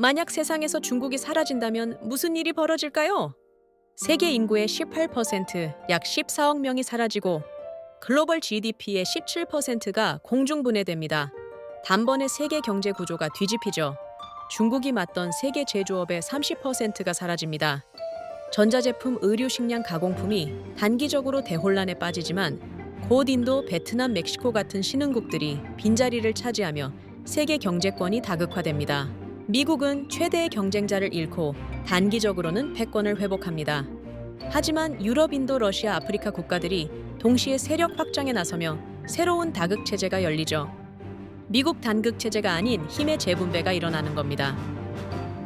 만약 세상에서 중국이 사라진다면 무슨 일이 벌어질까요? 세계 인구의 18%, 약 14억 명이 사라지고 글로벌 GDP의 17%가 공중 분해됩니다. 단번에 세계 경제 구조가 뒤집히죠. 중국이 맡던 세계 제조업의 30%가 사라집니다. 전자제품, 의류, 식량, 가공품이 단기적으로 대혼란에 빠지지만 곧 인도, 베트남, 멕시코 같은 신흥국들이 빈자리를 차지하며 세계 경제권이 다극화됩니다. 미국은 최대의 경쟁자를 잃고 단기적으로는 패권을 회복합니다. 하지만 유럽, 인도, 러시아, 아프리카 국가들이 동시에 세력 확장에 나서며 새로운 다극 체제가 열리죠. 미국 단극 체제가 아닌 힘의 재분배가 일어나는 겁니다.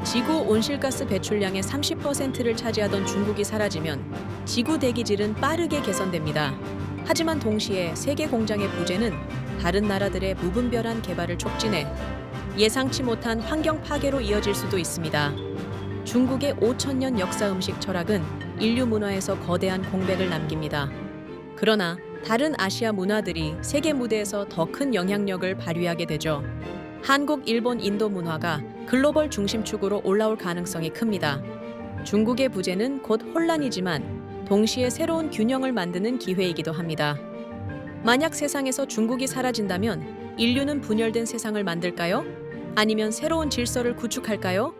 지구 온실가스 배출량의 30%를 차지하던 중국이 사라지면 지구 대기질은 빠르게 개선됩니다. 하지만 동시에 세계 공장의 부재는 다른 나라들의 무분별한 개발을 촉진해 예상치 못한 환경 파괴로 이어질 수도 있습니다. 중국의 5천년 역사 음식 철학은 인류 문화에서 거대한 공백을 남깁니다. 그러나 다른 아시아 문화들이 세계 무대에서 더 큰 영향력을 발휘하게 되죠. 한국, 일본, 인도 문화가 글로벌 중심축으로 올라올 가능성이 큽니다. 중국의 부재는 곧 혼란이지만 동시에 새로운 균형을 만드는 기회이기도 합니다. 만약 세상에서 중국이 사라진다면 인류는 분열된 세상을 만들까요? 아니면 새로운 질서를 구축할까요?